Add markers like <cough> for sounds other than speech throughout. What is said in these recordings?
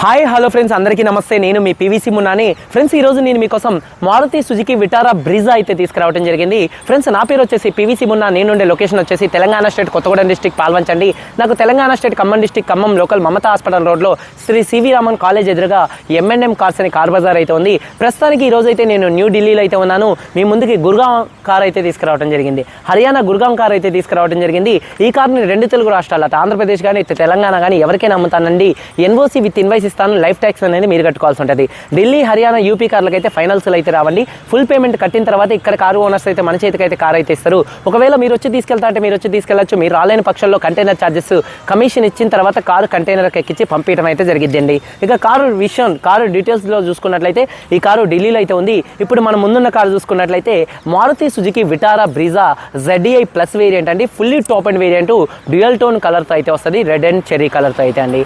Hi hello friends అందరికీ నమస్తే. నేను మీ పీవీసీ మున్నాని. ఫ్రెండ్స్ ఈ రోజు నేను మీకోసం మారుతి సుజుకి విటారా బ్రిజా అయితే తీసుకురావడం జరిగింది. ఫ్రెండ్స్ నా పేరు వచ్చేసి పీవీసీ మున్నా. నేను ఉండే లొకేషన్ వచ్చేసి తెలంగాణ స్టేట్ కొత్తగూడెం డిస్టిక్ పాల్వంచండి. నాకు Telangana state Khammam district Khammam local Mamata hospital రోడ్లో శ్రీ సివి రామన్ కాలేజ్ ఎదురుగా ఎంఎన్ఎం కార్స్ అనే కార్ బజార్ అయితే ఉంది. ప్రస్తుతానికి ఈ రోజు అయితే నేను న్యూ ఢిల్లీలో అయితే ఉన్నాను. మీ ముందుకి గుర్గాం కార్ అయితే తీసుకురావడం జరిగింది. హర్యానా గుర్గాం కార్ అయితే తీసుకురావడం జరిగింది. ఈ కార్ని రెండు తెలుగు రాష్ట్రాలు అటు ఆంధ్రప్రదేశ్ కానీ తెలంగాణ కానీ ఎవరికైనా అమ్ముతానండి. ఎన్ఓసి విత్ ఇన్వైస్ ఇస్తాను లైఫ్ ట్యాక్స్ అనేది మీరు కట్టుకోవాల్సి ఉంటుంది. ఢిల్లీ హర్యానా యూపీ కార్లకి అయితే ఫైనల్స్లో అయితే రావండి. ఫుల్ పేమెంట్ కట్టిన తర్వాత ఇక్కడ కారు ఓనర్స్ అయితే మన చేతికి అయితే కార్ అయితే ఇస్తారు. ఒకవేళ మీరు వచ్చి తీసుకెళ్తా అంటే మీరు వచ్చి తీసుకెళ్ళచ్చు. మీరు రాలేని పక్షంలో కంటైనర్ ఛార్జెస్ కమిషన్ ఇచ్చిన తర్వాత కారు కంటైనర్కి ఎక్కించి పంపించడం అయితే జరిగిద్దండి. ఇక కారు విషయం కారు డీటెయిల్స్లో చూసుకున్నట్లయితే ఈ కారు ఢిల్లీలో అయితే ఉంది. ఇప్పుడు మనం ముందున్న కారు చూసుకున్నట్లయితే Maruti Suzuki Vitara Brezza ZEI plus variant అండి. Fully top and variant dual tone కలర్తో అయితే వస్తుంది. రెడ్ అండ్ చెర్రీ కలర్తో అయితే అండి.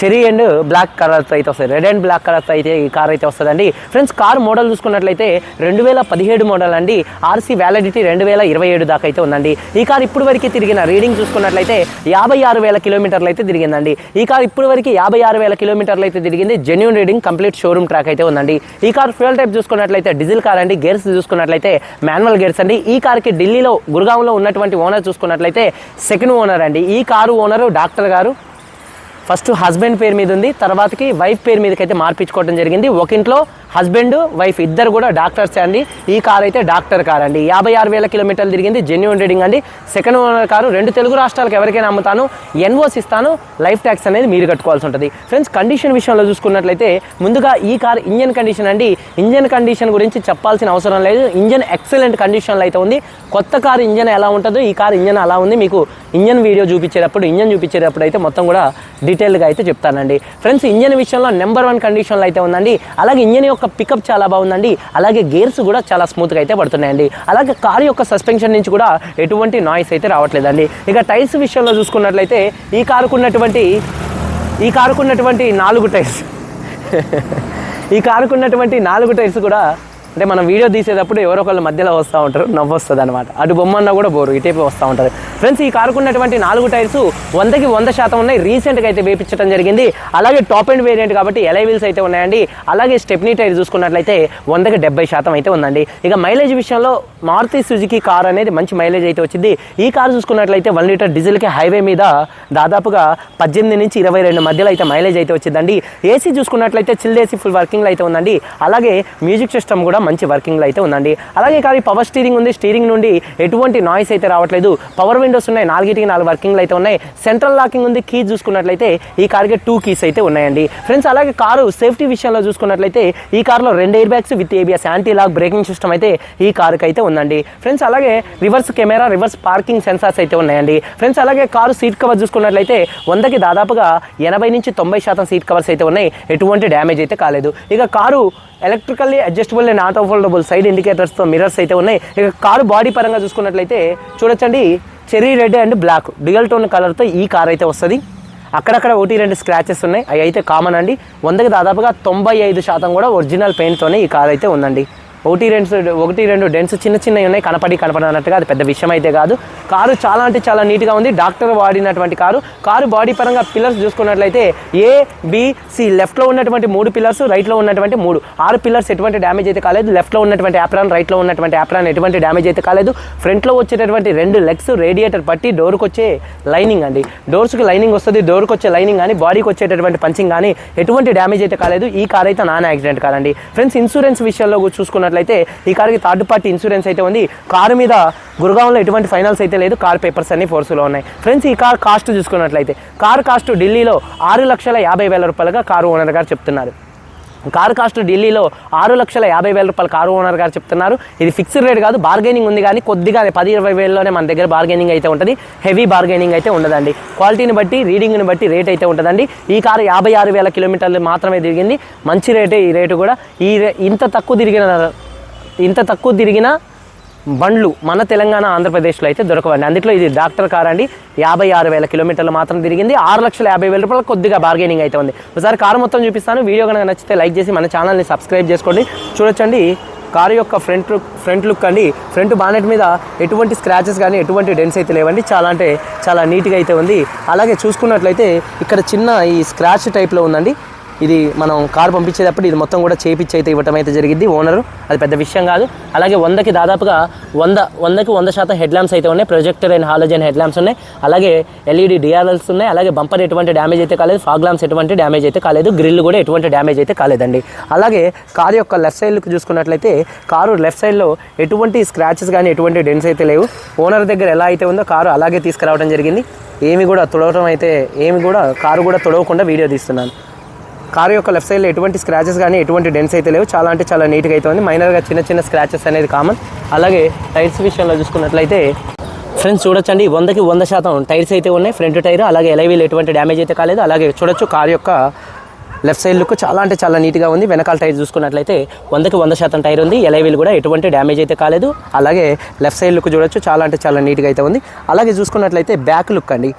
చెరీ అండ్ బ్లాక్ కలర్తో అయితే వస్తుంది రెడ్ అండ్ బ్లాక్ కలర్తో అయితే ఈ కార్ అయితే వస్తుందండి. ఫ్రెండ్స్ కార్ మోడల్ చూసుకున్నట్లయితే రెండు వేల పదిహేడు మోడల్ అండి. ఆర్సీ వ్యాలిడిటీ రెండు వేల ఇరవై ఏడు దాకా అయితే ఉందండి. ఈ కార్ ఇప్పుడు వరకు తిరిగిన రీడింగ్ చూసుకున్నట్లయితే యాభై ఆరు వేల కిలోమీటర్లు అయితే తిరిగిందండి. ఈ కార్ ఇప్పుడు వరకు యాభై ఆరు వేల కిలోమీటర్లు అయితే తిరిగింది. Genuine reading complete showroom track అయితే ఉందండి. ఈ కార్ ఫ్యూల్ టైప్ చూసుకున్నట్లయితే డీజిల్ కార్ అండి. గేర్స్ చూసుకున్నట్లయితే మాన్యువల్ గేర్స్ అండి. ఈ కార్కి ఢిల్లీలో గురుగాంలో ఉన్నటువంటి ఓనర్ చూసుకున్నట్లయితే సెకండ్ ఓనర్ అండి. ఈ కారు ఓనరు డాక్టర్ గారు ఫస్ట్ హస్బెండ్ పేరు మీద ఉంది తర్వాతకి వైఫ్ పేరు మీదకి అయితే మార్పించుకోవడం జరిగింది. ఒక ఇంట్లో హస్బెండ్ వైఫ్ ఇద్దరు కూడా డాక్టర్స్ అండి. ఈ కార్ అయితే డాక్టర్ కార్ అండి. యాభై ఆరు వేల కిలోమీటర్లు తిరిగింది జెన్యున్ రీడింగ్ అండి. సెకండ్ ఓనర్ కారు రెండు తెలుగు రాష్ట్రాలకు ఎవరికైనా అమ్ముతాను ఎన్ఓస్ ఇస్తాను లైఫ్ ట్యాక్స్ అనేది మీరు కట్టుకోవాల్సి ఉంటుంది. ఫ్రెండ్స్ కండిషన్ విషయంలో చూసుకున్నట్లయితే ముందుగా ఈ కార్ ఇంజన్ కండిషన్ అండి. ఇంజన్ కండిషన్ గురించి చెప్పాల్సిన అవసరం లేదు. ఇంజన్ ఎక్సలెంట్ కండిషన్లో అయితే ఉంది. కొత్త కారు ఇంజన్ ఎలా ఉంటుందో ఈ కార్ ఇంజన్ అలా ఉంది. మీకు ఇంజన్ వీడియో చూపించేటప్పుడు ఇంజన్ చూపించేటప్పుడు అయితే మొత్తం కూడా డీటెయిల్గా అయితే చెప్తానండి. ఫ్రెండ్స్ ఇంజన్ విషయంలో నెంబర్ వన్ కండిషన్లో అయితే ఉందండి. అలాగే ఇంజన్ యొక్క పికప్ చాలా బాగుందండి. అలాగే గేర్స్ కూడా చాలా స్మూత్గా అయితే పడుతున్నాయండి. అలాగే కారు యొక్క సస్పెన్షన్ నుంచి కూడా ఎటువంటి నాయిస్ అయితే రావట్లేదండి. ఇక టైర్స్ విషయంలో చూసుకున్నట్లయితే ఈ కారుకున్నటువంటి ఈ కారుకున్నటువంటి నాలుగు టైర్స్ <laughs> ఈ కారుకున్నటువంటి నాలుగు టైర్స్ కూడా అంటే మనం వీడియో తీసేటప్పుడు ఎవరో ఒకళ్ళు మధ్యలో వస్తూ ఉంటారు నవ్వు వస్తుంది అనమాట అటు బొమ్మన్నా కూడా బోరు ఇటేపే వస్తూ ఉంటారు ఫ్రెండ్స్ ఈ కారుకున్నటువంటి నాలుగు టైర్స్ వందకి వంద శాతం ఉన్నాయి. రీసెంట్గా అయితే వేపించడం జరిగింది. అలాగే టాప్ అండ్ వేరియంట్ కాబట్టి ఎలై వీల్స్ అయితే ఉన్నాయండి. అలాగే స్టెప్నీ టైర్ చూసుకున్నట్లయితే వందకి డెబ్బై శాతం అయితే ఉందండి. ఇక మైలేజ్ విషయంలో మారుతి సుజుకి కార్ అనేది మంచి మైలేజ్ అయితే వచ్చింది. ఈ కార్ చూసుకున్నట్లయితే వన్ లీటర్ డీజిల్కి హైవే మీద దాదాపుగా పద్దెనిమిది నుంచి ఇరవై రెండు మధ్యలో అయితే మైలేజ్ అయితే వచ్చిందండి. ఏసీ చూసుకున్నట్లయితే చిల్డ్ ఏసీ ఫుల్ వర్కింగ్లో అయితే ఉందండి. అలాగే మ్యూజిక్ సిస్టమ్ కూడా మంచి వర్కింగ్లో అయితే ఉందండి. అలాగే కాదు పవర్ స్టీరింగ్ ఉంది. స్టీరింగ్ నుండి ఎటువంటి నాయిస్ అయితే రావట్లేదు. పవర్ విండోస్ ఉన్నాయి. నాలుగిటికి నాలుగు వర్కింగ్లు అయితే ఉన్నాయి. సెంట్రల్ లాకింగ్ ఉంది. కీ చూసుకున్నట్లయితే ఈ కార్కి టూ కీస్ అయితే ఉన్నాయండి. ఫ్రెండ్స్ అలాగే కారు సేఫ్టీ విషయంలో చూసుకున్నట్లయితే ఈ కార్లో రెండు air bags with ABS anti lock braking system అయితే ఈ కారుకి అయితే ఉందండి. ఫ్రెండ్స్ అలాగే reverse camera reverse parking sensors అయితే ఉన్నాయండి. ఫ్రెండ్స్ అలాగే కారు సీట్ కవర్ చూసుకున్నట్లయితే వందకి దాదాపుగా ఎనభై నుంచి తొంభై శాతం సీట్ కవర్స్ అయితే ఉన్నాయి. ఎటువంటి డ్యామేజ్ అయితే కాలేదు. ఇక car electrically adjustable and auto foldable side ఇండికేటర్స్తో mirrors అయితే ఉన్నాయి. ఇక కారు బాడీ పరంగా చూసుకున్నట్లయితే చూడొచ్చండి. Cherry red and black dual tone కలర్తో ఈ కార్ అయితే వస్తుంది. అక్కడక్కడ ఒకటి రెండు స్క్రాచెస్ ఉన్నాయి. అవి అయితే కామన్ అండి. వందకి దాదాపుగా తొంభై ఐదు శాతం కూడా ఒరిజినల్ పెయింట్తోనే ఈ కార్ అయితే ఉందండి. ఒకటి రెండు ఒకటి రెండు డెన్స్ చిన్న చిన్నవి ఉన్నాయి కనపడి కనపడనట్టుగా అది పెద్ద విషయం అయితే కాదు. కారు చాలా అంటే చాలా నీట్గా ఉంది. డాక్టర్ వాడినటువంటి కారు కారు బాడీ పరంగా పిల్లర్స్ చూసుకున్నట్లయితే ఏ బిసి లెఫ్ట్లో ఉన్నటువంటి మూడు పిల్లర్స్ రైట్లో ఉన్నటువంటి మూడు. ఆరు పిల్లర్స్ ఎటువంటి డ్యామేజ్ అయితే కాలేదు. లెఫ్ట్లో ఉన్నటువంటి యాప్రాన్ రైట్లో ఉన్నటువంటి యాప్రాన్ ఎటువంటి డ్యామేజ్ అయితే కాలేదు. ఫ్రంట్లో వచ్చేటటువంటి రెండు లెగ్స్ రేడియేటర్ పట్టి డోర్కి వచ్చే లైనింగ్ అండి. డోర్స్కి లైనింగ్ వస్తుంది డోర్కి వచ్చే లైనింగ్ కానీ బాడీకి వచ్చేటటువంటి పంచింగ్ కానీ ఎటువంటి డ్యామేజ్ అయితే కాలేదు. ఈ కార్ అయితే నాన్ యాక్సిడెంట్ కాదండి. ఫ్రెండ్స్ ఇన్సూరెన్స్ విషయంలో చూసుకున్నట్లయితే ఈ కార్కి థర్డ్ పార్టీ ఇన్సూరెన్స్ అయితే ఉంది. కారు మీద గురుగాంలో ఎటువంటి ఫైనల్స్ అయితే లేదు. కార్ పేపర్స్ అన్ని ఫోర్స్లో ఉన్నాయి. ఫ్రెండ్స్ ఈ కార్ కాస్ట్ చూసుకున్నట్లయితే కార్ కాస్ట్ ఢిల్లీలో ఆరు లక్షల యాభై వేల రూపాయలుగా కారు ఓనర్ గారు చెప్తున్నారు. కారు కాస్ట్ ఢిల్లీలో ఆరు లక్షల యాభై వేల రూపాయలు కారు ఓనర్ గారు చెప్తున్నారు. ఇది ఫిక్స్డ్ రేట్ కాదు బార్గెనింగ్ ఉంది కానీ కొద్దిగా పది ఇరవై వేలలోనే మన దగ్గర బార్గెనింగ్ అయితే ఉంటుంది. హెవీ బార్గెనింగ్ అయితే ఉండదండి. క్వాలిటీని బట్టి రీడింగ్ని బట్టి రేట్ అయితే ఉంటుందండి. ఈ కారు యాభై ఆరు వేల కిలోమీటర్లు మాత్రమే తిరిగింది. మంచి రేటే ఈ రేటు కూడా. ఈ రే- ఇంత తక్కువ తిరిగిన ఇంత తక్కువ తిరిగిన బండ్లు మన తెలంగాణ ఆంధ్రప్రదేశ్లో అయితే దొరకవండి. అందులో ఇది డాక్టర్ కార్ అండి. యాభై ఆరు వేల కిలోమీటర్లు మాత్రం తిరిగింది. ఆరు లక్షల యాభై వేల రూపాయలు కొద్దిగా బార్గెనింగ్ అయితే ఉంది. ఒకసారి కారు మొత్తం చూపిస్తాను. వీడియో కనుక నచ్చితే లైక్ చేసి మన ఛానల్ని సబ్స్క్రైబ్ చేసుకోండి. చూడొచ్చండి కారు యొక్క ఫ్రంట్ లుక్ ఫ్రంట్ లుక్ అండి. ఫ్రంట్ బానెట్ మీద ఎటువంటి స్క్రాచెస్ కానీ ఎటువంటి డెన్స్ అయితే లేవండి. చాలా అంటే చాలా నీట్గా అయితే ఉంది. అలాగే చూసుకున్నట్లయితే ఇక్కడ చిన్న ఈ స్క్రాచ్ టైప్లో ఉందండి. ఇది మనం కారు పంపించేటప్పుడు ఇది మొత్తం కూడా చేపిచ్చి అయితే ఇవ్వటం అయితే జరిగింది. ఓనరు అది పెద్ద విషయం కాదు. అలాగే వందకి దాదాపుగా వంద వందకి వంద శాతం హెడ్ ల్యాంప్స్ అయితే ఉన్నాయి. Projector and halogen head lamps ఉన్నాయి. అలాగే ఎల్ఈడి డిఆర్ఎల్స్ ఉన్నాయి. అలాగే బంపర్ ఎటువంటి డ్యామేజ్ అయితే కాలేదు. ఫాగ్ ల్యాంప్స్ ఎటువంటి డ్యామేజ్ అయితే కాలేదు. గ్రిల్ కూడా ఎటువంటి డ్యామేజ్ అయితే కాలేదండి. అలాగే కారు యొక్క లెఫ్ట్ సైడ్కి చూసుకున్నట్లయితే కారు లెఫ్ట్ సైడ్లో ఎటువంటి స్క్రాచెస్ కానీ ఎటువంటి డెన్స్ అయితే లేవు. ఓనర్ దగ్గర ఎలా అయితే ఉందో కారు అలాగే తీసుకురావడం జరిగింది. ఏమి కూడా తుడవటం అయితే ఏమి కూడా కారు కూడా తుడవకుండా వీడియో తీస్తున్నాను. కారు యొక్క లెఫ్ట్ సైడ్లో ఎటువంటి స్క్రాచెస్ కానీ ఎటువంటి డెన్స్ అయితే లేవు. చాలా అంటే చాలా నీట్గా అయితే ఉంది. మైనర్గా చిన్న చిన్న స్క్రాచెస్ అనేది కామన్ అలాగే టైర్స్ విషయంలో చూసుకున్నట్లయితే ఫ్రెండ్స్ చూడొచ్చండి. వందకి వంద శాతం టైర్స్ అయితే ఉన్నాయి. ఫ్రంట్ టైర్ అలాగే ఎలైవీలు ఎటువంటి డ్యామేజ్ అయితే కాలేదు. అలాగే చూడొచ్చు కారు యొక్క లెఫ్ట్ సైడ్ లుక్ చాలా అంటే చాలా నీట్గా ఉంది. వెనకాల టైర్ చూసుకున్నట్లయితే వందకి వంద శాతం టైర్ ఉంది. ఎలైవీలు కూడా ఎటువంటి డ్యామేజ్ అయితే కాలేదు. అలాగే లెఫ్ట్ సైడ్ లుక్ చూడొచ్చు. చాలా అంటే చాలా నీట్గా అయితే ఉంది. అలాగే చూసుకున్నట్లయితే బ్యాక్ లుక్ అండి.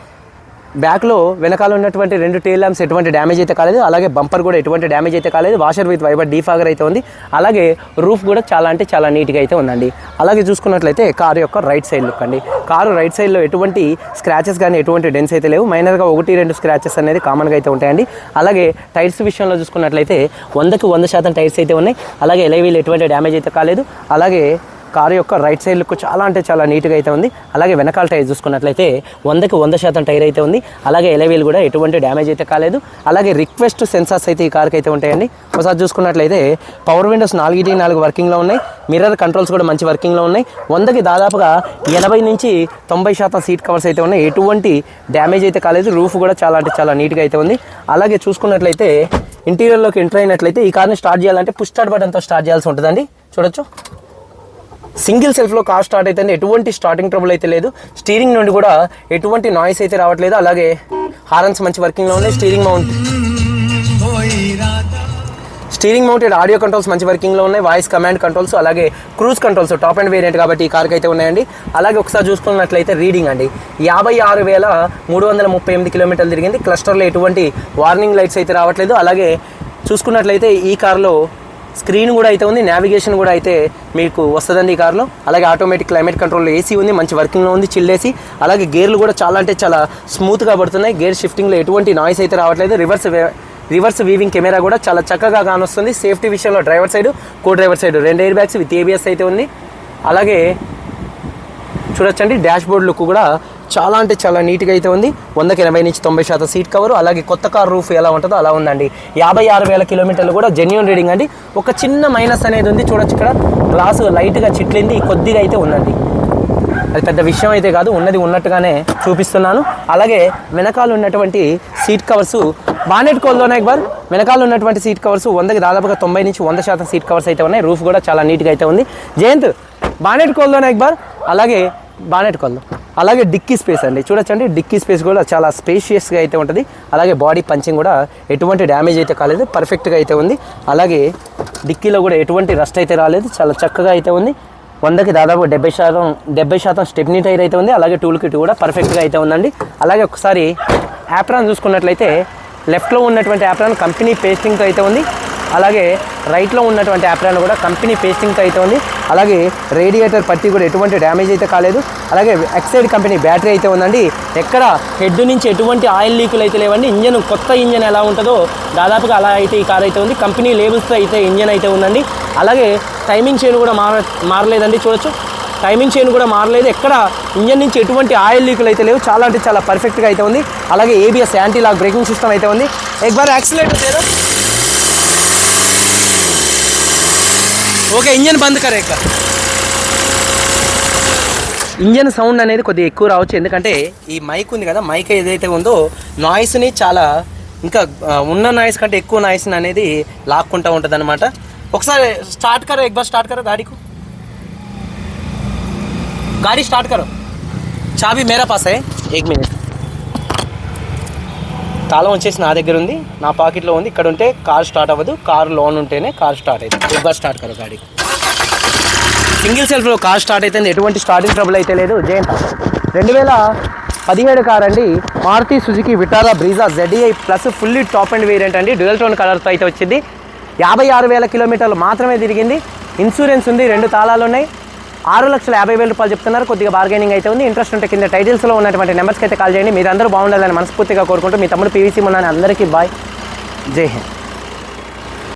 బ్యాక్లో వెనకాల ఉన్నటువంటి రెండు టైల్ ల్యాంప్స్ ఎటువంటి డ్యామేజ్ అయితే కాలేదు అలాగే బంపర్ కూడా ఎటువంటి డ్యామేజ్ అయితే కాలేదు వాషర్ విత్ వైబర్ డీఫాగర్ అయితే ఉంది అలాగే రూఫ్ కూడా చాలా అంటే చాలా నీట్గా అయితే ఉందండి. అలాగే చూసుకున్నట్లయితే కారు యొక్క రైట్ సైడ్ లుక్ అండి. కారు రైట్ సైడ్లో ఎటువంటి స్క్రాచెస్ కానీ ఎటువంటి డెన్స్ అయితే లేవు. మైనర్గా ఒకటి రెండు స్క్రాచెస్ అనేది కామన్గా అయితే ఉంటాయండి. అలాగే టైర్స్ విషయంలో చూసుకున్నట్లయితే వందకి వంద శాతం టైర్స్ అయితే ఉన్నాయి. అలాగే ఎలైవీలు ఎటువంటి డ్యామేజ్ అయితే కాలేదు. అలాగే కారు యొక్క రైట్ సైడ్ లుక్ చాలా అంటే చాలా నీట్గా అయితే ఉంది. అలాగే వెనకాల టైర్ చూసుకున్నట్లయితే వందకి వంద శాతం టైర్ అయితే ఉంది. అలాగే ఎలవీలు కూడా ఎటువంటి డ్యామేజ్ అయితే కాలేదు. అలాగే రిక్వెస్ట్ సెన్సార్స్ అయితే ఈ కార్కి అయితే ఉంటాయండి. ఒకసారి చూసుకున్నట్లయితే పవర్ విండోస్ నాలుగుటి నాలుగు వర్కింగ్లో ఉన్నాయి. మిర్రర్ కంట్రోల్స్ కూడా మంచి వర్కింగ్లో ఉన్నాయి. వందకి దాదాపుగా ఎనభై నుంచి తొంభై శాతం సీట్ కవర్స్ అయితే ఉన్నాయి. ఎటువంటి డ్యామేజ్ అయితే కాలేదు. రూఫ్ కూడా చాలా అంటే చాలా నీట్గా అయితే ఉంది. అలాగే చూసుకున్నట్లయితే ఇంటీరియర్లోకి ఎంటర్ అయినట్లయితే ఈ కార్ని స్టార్ట్ చేయాలంటే పుష్ స్టార్ట్ బటన్తో స్టార్ట్ చేయాల్సి ఉంటుందండి. చూడొచ్చు. సింగిల్ సెల్ఫ్లో కార్ స్టార్ట్ అయితే ఎటువంటి స్టార్టింగ్ ట్రబుల్ అయితే లేదు. స్టీరింగ్ నుండి కూడా ఎటువంటి నాయిస్ అయితే రావట్లేదు. అలాగే హారన్స్ మంచి వర్కింగ్లో ఉన్నాయి. Steering mount steering mounted audio controls మంచి వర్కింగ్లో ఉన్నాయి. వాయిస్ కమాండ్ కంట్రోల్స్ అలాగే cruise controls top and variant కాబట్టి ఈ కార్కి అయితే ఉన్నాయండి. అలాగే ఒకసారి చూసుకున్నట్లయితే రీడింగ్ అండి. యాభై ఆరు వేల మూడు వందల ముప్పై ఎనిమిది కిలోమీటర్లు తిరిగింది. క్లస్టర్లో ఎటువంటి వార్నింగ్ లైట్స్ అయితే రావట్లేదు. అలాగే చూసుకున్నట్లయితే ఈ కార్లో స్క్రీన్ కూడా అయితే ఉంది నావిగేషన్ కూడా అయితే మీకు వస్తుందండి ఈ కార్లో. అలాగే ఆటోమేటిక్ క్లైమేట్ కంట్రోల్ ఏసీ ఉంది మంచి వర్కింగ్లో ఉంది చిల్లేసి అలాగే గేర్లు కూడా చాలా అంటే చాలా స్మూత్గా పడుతున్నాయి. గేర్ షిఫ్టింగ్లో ఎటువంటి నాయిస్ అయితే రావట్లేదు. రివర్స్ రివర్స్ వీవింగ్ కెమెరా కూడా చాలా చక్కగా కానొస్తుంది. సేఫ్టీ విషయంలో driver side co driver side రెండు ఎయిర్ బ్యాగ్స్ విత్ ఏబిఎస్ అయితే ఉంది. అలాగే చూడొచ్చండి డాష్ బోర్డ్ లుక్ కూడా చాలా అంటే చాలా నీట్గా అయితే ఉంది. వందకి ఎనభై నుంచి తొంభై శాతం సీట్ కవర్. అలాగే కొత్త కార్ రూఫ్ ఎలా ఉంటుందో అలా ఉందండి. యాభై ఆరు వేల కిలోమీటర్లు కూడా జెన్యున్ రీడింగ్ అండి. ఒక చిన్న మైనస్ అనేది ఉంది. చూడొచ్చు ఇక్కడ. గ్లాసు లైట్గా చిట్లింది. కొద్దిగా అయితే ఉందండి. అది పెద్ద విషయం అయితే కాదు. ఉన్నది ఉన్నట్టుగానే చూపిస్తున్నాను. అలాగే వెనకాల ఉన్నటువంటి సీట్ కవర్స్ బానెట్ కోల్లోనే ఎక్బార్ వెనకాల ఉన్నటువంటి సీట్ కవర్స్ వందకి దాదాపుగా తొంభై నుంచి వంద శాతం సీట్ కవర్స్ అయితే ఉన్నాయి. రూఫ్ కూడా చాలా నీట్గా అయితే ఉంది. జయంత్ బానెట్ కోల్లోనే ఎక్బార్ అలాగే బానెట్ అలాగే డిక్కీ స్పేస్ అండి. చూడొచ్చండి డిక్కీ స్పేస్ కూడా చాలా స్పేషియస్గా అయితే ఉంటుంది. అలాగే బాడీ పంచింగ్ కూడా ఎటువంటి డ్యామేజ్ అయితే కాలేదు పర్ఫెక్ట్గా అయితే ఉంది. అలాగే డిక్కీలో కూడా ఎటువంటి రస్ట్ అయితే రాలేదు చాలా చక్కగా అయితే ఉంది. వందకి దాదాపు డెబ్బై శాతం డెబ్బై శాతం స్టెప్నీ టైర్ అయితే ఉంది. అలాగే టూల్ కిట్ కూడా పర్ఫెక్ట్గా అయితే ఉందండి. అలాగే ఒకసారి యాప్రాన్ చూసుకున్నట్లయితే లెఫ్ట్లో ఉన్నటువంటి యాప్రాన్ కంపెనీ పేస్టింగ్తో అయితే ఉంది. అలాగే రైట్లో ఉన్నటువంటి యాప్రాన్ కూడా కంపెనీ పేస్టింగ్తో అయితే ఉంది అలాగే రేడియేటర్ పట్టి కూడా ఎటువంటి డ్యామేజ్ అయితే కాలేదు. అలాగే ఎక్సైడ్ కంపెనీ బ్యాటరీ అయితే ఉందండి. ఎక్కడ హెడ్ నుంచి ఎటువంటి ఆయిల్ లీకులు అయితే లేవండి. ఇంజన్ కొత్త ఇంజన్ ఎలా ఉంటుందో దాదాపుగా అలా అయితే ఈ కార్ అయితే ఉంది. కంపెనీ లేబుల్స్తో అయితే ఇంజన్ అయితే ఉందండి. అలాగే టైమింగ్ చైన్ కూడా మార మారలేదండి. చూడొచ్చు. టైమింగ్ చైన్ కూడా మారలేదు. ఎక్కడ ఇంజన్ నుంచి ఎటువంటి ఆయిల్ లీకులు అయితే లేవు. చాలా అంటే చాలా పర్ఫెక్ట్గా అయితే ఉంది. అలాగే ABS anti lock braking system అయితే ఉంది. ఎక్బార్ యాక్సిలేటర్ ఓకే ఇంజన్ బంద్ కరే ఇక్కడ. ఇంజన్ సౌండ్ అనేది కొద్దిగా ఎక్కువ రావచ్చు. ఎందుకంటే ఈ మైక్ ఉంది కదా మైక్ ఏదైతే ఉందో నాయిస్ని చాలా ఇంకా ఉన్న నాయిస్ కంటే ఎక్కువ నాయిస్ అనేది లాక్కుంటూ ఉంటుంది అనమాట ఒకసారి స్టార్ట్ కరో ఎక్ స్టార్ట్ కరో గాడికు. గాడి స్టార్ట్ కరో చాబీ మేరా పాస్ అయ్యే ఎగ్ మినిట్. తాళం వచ్చేసి నా దగ్గర ఉంది నా పాకెట్లో ఉంది. ఇక్కడ ఉంటే కార్ స్టార్ట్ అవ్వదు. కార్ లోన్ ఉంటేనే కార్ స్టార్ట్ అవుతుంది ఒక స్టార్ట్ కదా గాడి. సింగిల్ సెల్ఫ్లో కార్ స్టార్ట్ అయితే ఎటువంటి స్టార్టింగ్ ట్రబుల్ అయితే లేదు. జయంత రెండు వేల పదిహేడు కార్ అండి Maruti Suzuki Vitara Brezza ZEI plus fully top and variant అండి. డ్యూయల్ టోన్ కలర్తో అయితే వచ్చింది. యాభై ఆరు వేల కిలోమీటర్లు మాత్రమే తిరిగింది. ఇన్సూరెన్స్ ఉంది రెండు తాళాలు ఉన్నాయి ఆరు లక్షల యాభై వేల రూపాయలు చెప్తున్నారు. కొద్దిగా బార్గెనింగ్ అయితే ఉంది. ఇంట్రెస్ట్ ఉంటే కింద టైటిల్స్లో ఉన్నటువంటి నెంబర్స్కి అయితే కాల్ చేయండి. మీరందరూ బాగుండాలని మనస్ఫూర్తిగా కోరుకుంటూ మీ తమ్ముడు పీవీసీ మొన్న అందరికీ బాయ్ జై హింద్.